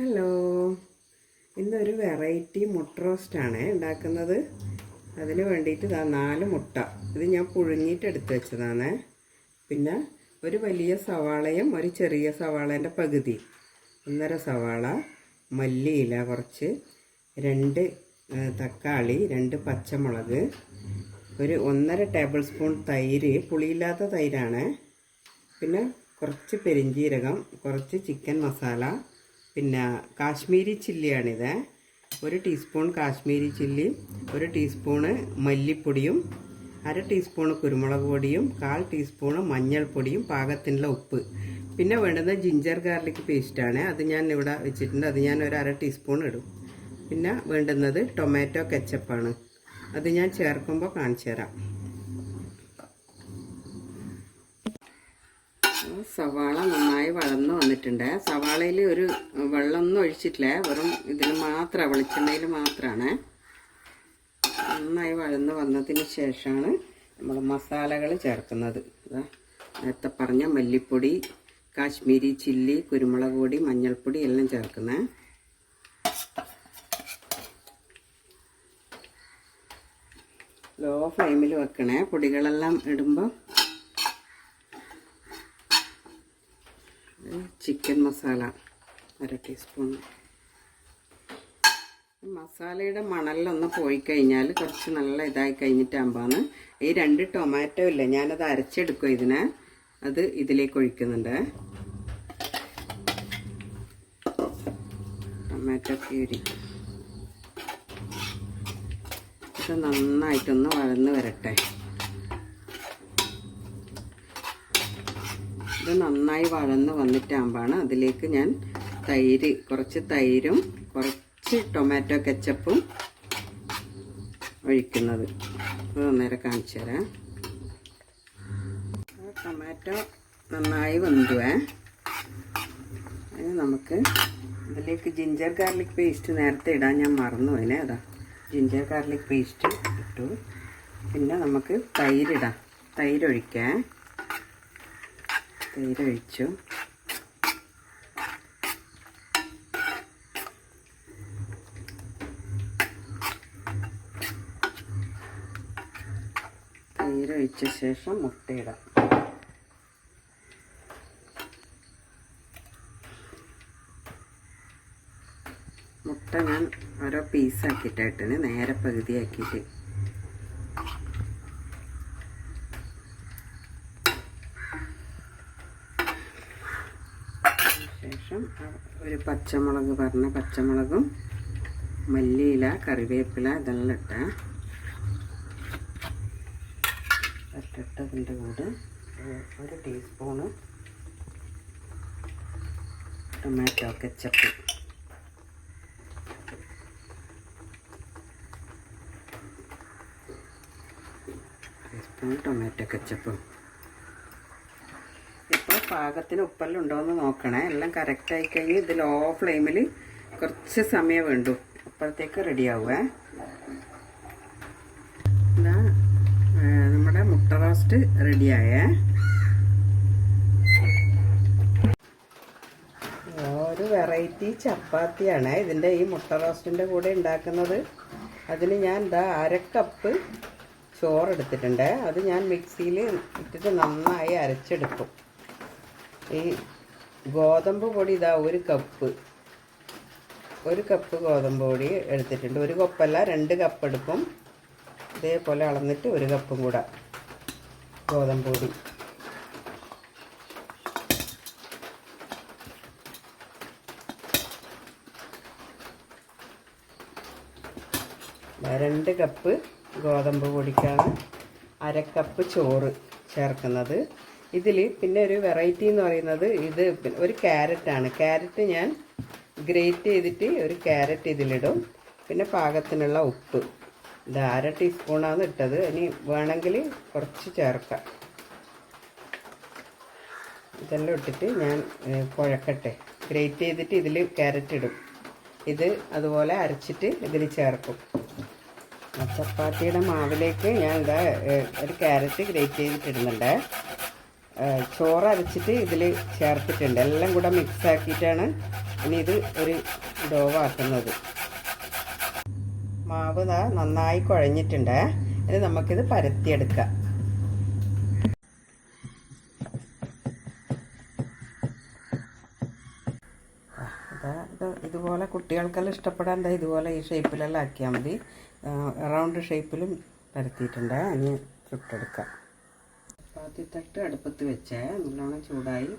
Hello ഇന്നൊരു variety മുട്ട റോസ്റ്റാണ് ഉണ്ടാക്കുന്നത്. അതിന് വേണ്ടിയിട്ട് ഇതാ നാല് മുട്ട. ഇത് ഞാൻ പുഴുങ്ങിയിട്ട് എടുത്ത് വെച്ചതാണ്. പിന്നെ ഒരു വലിയ സവാളയും ഒരു ചെറിയ സവാളേന്റെ പകുതി. ഒന്നര സവാള മല്ലിയില കുറച്ച് രണ്ട് തക്കാളി രണ്ട് പച്ചമുളക് ഒരു ഒന്നര ടേബിൾ സ്പൂൺ തൈര് പുളിയില്ലാത്ത തൈരാണ്. പിന്നെ കുറച്ച് പെരിഞ്ജീരകം കുറച്ച് ചിക്കൻ മസാല പിന്നെ കാശ്മീരി ചില്ലിയാണിത്. ഒരു ടീസ്പൂൺ കാശ്മീരി ചില്ലി ഒരു ടീസ്പൂണ് മല്ലിപ്പൊടിയും അര ടീസ്പൂണ് കുരുമുളക് പൊടിയും കാൽ ടീസ്പൂണ് മഞ്ഞൾപ്പൊടിയും പാകത്തിനുള്ള ഉപ്പ്. പിന്നെ വേണ്ടുന്നത് ജിഞ്ചർ ഗാർലിക് പേസ്റ്റാണ്. അത് ഞാൻ ഇവിടെ വെച്ചിട്ടുണ്ട്. അത് ഞാൻ ഒരു അര ടീസ്പൂൺ ഇടും. പിന്നെ വേണ്ടുന്നത് ടൊമാറ്റോ കെച്ചപ്പാണ്. അത് ഞാൻ ചേർക്കുമ്പോൾ കാണിച്ചു തരാം സവാള നന്നായി വളർന്നു വന്നിട്ടുണ്ട്. സവാളയിൽ ഒരു വെള്ളമൊന്നും ഒഴിച്ചിട്ടില്ല. വെറും ഇതിൽ മാത്രമാണ് വെളിച്ചെണ്ണയിൽ മാത്രമാണ് നന്നായി വളർന്നു വന്നതിന് ശേഷമാണ് നമ്മൾ മസാലകൾ ചേർക്കുന്നത്. നേരത്തെ പറഞ്ഞ മല്ലിപ്പൊടി കാശ്മീരി ചില്ലി കുരുമുളക് പൊടി മഞ്ഞൾപ്പൊടി എല്ലാം ചേർക്കുന്നത് ലോ ഫ്ലെയിമിൽ വെക്കണേ. പൊടികളെല്ലാം ഇടുമ്പോൾ ചിക്കൻ മസാല അര ടീസ്പൂൺ. മസാലയുടെ മണലൊന്ന് പോയി കഴിഞ്ഞാൽ കുറച്ച് നല്ല ഇതായി കഴിഞ്ഞിട്ടാകുമ്പോഴാണ് ഈ രണ്ട് ടൊമാറ്റോ ഇല്ല ഞാനത് അരച്ചെടുക്കും ഇതിനെ. അത് ഇതിലേക്ക് ഒഴിക്കുന്നുണ്ട്. ടൊമാറ്റോ പ്യൂരി ഇത് നന്നായിട്ടൊന്ന് വഴന്ന് വരട്ടെ. ഇത് നന്നായി വഴന്ന് വന്നിട്ടാകുമ്പോഴാണ് അതിലേക്ക് ഞാൻ തൈര് കുറച്ച് തൈരും കുറച്ച് ടൊമാറ്റോ കെച്ചപ്പും ഒഴിക്കുന്നത്. അത് അന്നേരം കാണിച്ചു തരാം. ടൊമാറ്റോ നന്നായി വെന്തുവേ അതിന് നമുക്ക് അതിലേക്ക് ജിഞ്ചർ ഗാർലിക് പേസ്റ്റ് നേരത്തെ ഇടാൻ ഞാൻ മറന്നു അതിനെ അതാ ജിഞ്ചർ ഗാർലിക് പേസ്റ്റ് ഇട്ടു. പിന്നെ നമുക്ക് തൈരിടാം. തൈര് തൈര് ഒഴിച്ച ശേഷം മുട്ടയിടാം. മുട്ട ഞാൻ ഓരോ പീസാക്കിയിട്ടായിട്ടാണ് നേരെ പകുതിയാക്കിയിട്ട്. ശേഷം ഒരു പച്ചമുളക് പറഞ്ഞ പച്ചമുളകും മല്ലിയില കറിവേപ്പില ഇതെല്ലാം ഇട്ട ഇട്ടിട്ടതിന്റെ കൂടെ ഒരു teaspoon tomato ketchup. Teaspoon tomato ketchup. പാകത്തിന് ഉപ്പെല്ലാം ഉണ്ടോയെന്ന് നോക്കണേ. എല്ലാം കറക്റ്റ് ആയി കഴിഞ്ഞ് ഇത് ലോ ഫ്ലെയിമിൽ കുറച്ച് സമയം വേണ്ടു. അപ്പോഴത്തേക്ക് റെഡി ആവുമേ ഇതാ ഏ, നമ്മുടെ മുട്ട റോസ്റ്റ് റെഡിയായേ ഒരു വെറൈറ്റി ചപ്പാത്തിയാണ് ഇതിന്റെ ഈ മുട്ട റോസ്റ്റിന്റെ കൂടെ ഉണ്ടാക്കുന്നത്. അതിന് ഞാൻ എന്താ അര കപ്പ് ചോറെടുത്തിട്ടുണ്ട് അത് ഞാൻ മിക്സിയിൽ ഇട്ടിട്ട് നന്നായി അരച്ചെടുക്കും. ഈ ഗോതമ്പ് പൊടി ഇതാ ഒരു കപ്പ്. ഒരു കപ്പ് ഗോതമ്പ് പൊടി എടുത്തിട്ടുണ്ട്. ഒരു കപ്പല്ല രണ്ട് കപ്പ് എടുക്കും. ഇതേപോലെ അളന്നിട്ട് ഒരു കപ്പും കൂടെ ഗോതമ്പ് പൊടി. രണ്ട് കപ്പ് ഗോതമ്പ് പൊടിക്കാണ്. അരക്കപ്പ് കപ്പ് ചോറ് ചേർക്കുന്നത്. ഇതിൽ പിന്നെ ഒരു വെറൈറ്റി എന്ന് പറയുന്നത് ഇത് ഒരു ക്യാരറ്റാണ് ക്യാരറ്റ് ഞാൻ ഗ്രേറ്റ് ചെയ്തിട്ട് ഒരു ക്യാരറ്റ് ഇതിലിടും. പിന്നെ പാകത്തിനുള്ള ഉപ്പ്. ഇത് അര ടീസ്പൂണാണ് ഇട്ടത്. ഇനി വേണമെങ്കിൽ കുറച്ച് ചേർക്കാം. ഇതെല്ലാം ഇട്ടിട്ട് ഞാൻ കുഴക്കട്ടെ. ഗ്രേറ്റ് ചെയ്തിട്ട് ഇതിൽ ക്യാരറ്റ് ഇടും. ഇത് അതുപോലെ അരച്ചിട്ട് ഇതിൽ ചേർക്കും. ചപ്പാത്തിയുടെ മാവിലേക്ക് ഞാൻ ഇതാ ഒരു ക്യാരറ്റ് ഗ്രേറ്റ് ചെയ്തിട്ടിടുന്നുണ്ട് ചോറ് അരച്ചിട്ട് ഇതിൽ ചേർത്തിട്ടുണ്ട്. എല്ലാം കൂടെ മിക്സ് ആക്കിയിട്ടാണ് ഇനി ഇത് ഒരു ഡോവാക്കുന്നത്. മാവ് നന്നായി കുഴഞ്ഞിട്ടുണ്ട്. ഇനി നമുക്കിത് പരത്തിയെടുക്കാം. ഇതാ ഇത് ഇതുപോലെ കുട്ടികൾക്കെല്ലാം ഇഷ്ടപ്പെടാൻ ഇതുപോലെ ഈ ഷേപ്പിലെല്ലാം ആക്കിയാൽ മതി. റൗണ്ട് ഷേപ്പിലും പരത്തിയിട്ടുണ്ട്. ഇനി ചുട്ടെടുക്കാം. ചപ്പാത്തി തട്ട് അടുപ്പത്ത് വെച്ചേ. നല്ലോണം ചൂടായി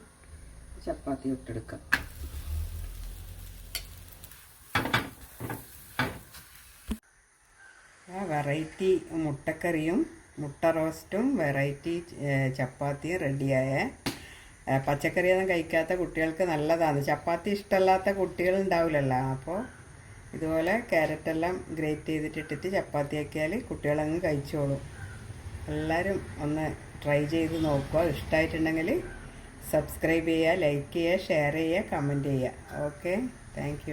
ചപ്പാത്തി ഇട്ടെടുക്കാം. വെറൈറ്റി മുട്ടക്കറിയും മുട്ട റോസ്റ്റും വെറൈറ്റി ചപ്പാത്തിയും റെഡിയായ. പച്ചക്കറിയൊന്നും കഴിക്കാത്ത കുട്ടികൾക്ക് നല്ലതാണ്. ചപ്പാത്തി ഇഷ്ടമല്ലാത്ത കുട്ടികളുണ്ടാവില്ലല്ലോ അപ്പോൾ ഇതുപോലെ ക്യാരറ്റെല്ലാം ഗ്രേറ്റ് ചെയ്തിട്ട് ഇട്ടിട്ട് ചപ്പാത്തി ആക്കിയാൽ കുട്ടികളങ്ങ് കഴിച്ചോളും. എല്ലാവരും ഒന്ന് ട്രൈ ചെയ്ത് നോക്കുക. ഇഷ്ടമായിട്ടുണ്ടെങ്കിൽ സബ്സ്ക്രൈബ് ചെയ്യുക ലൈക്ക് ചെയ്യുക ഷെയർ ചെയ്യുക കമന്റ് ചെയ്യുക. Okay thank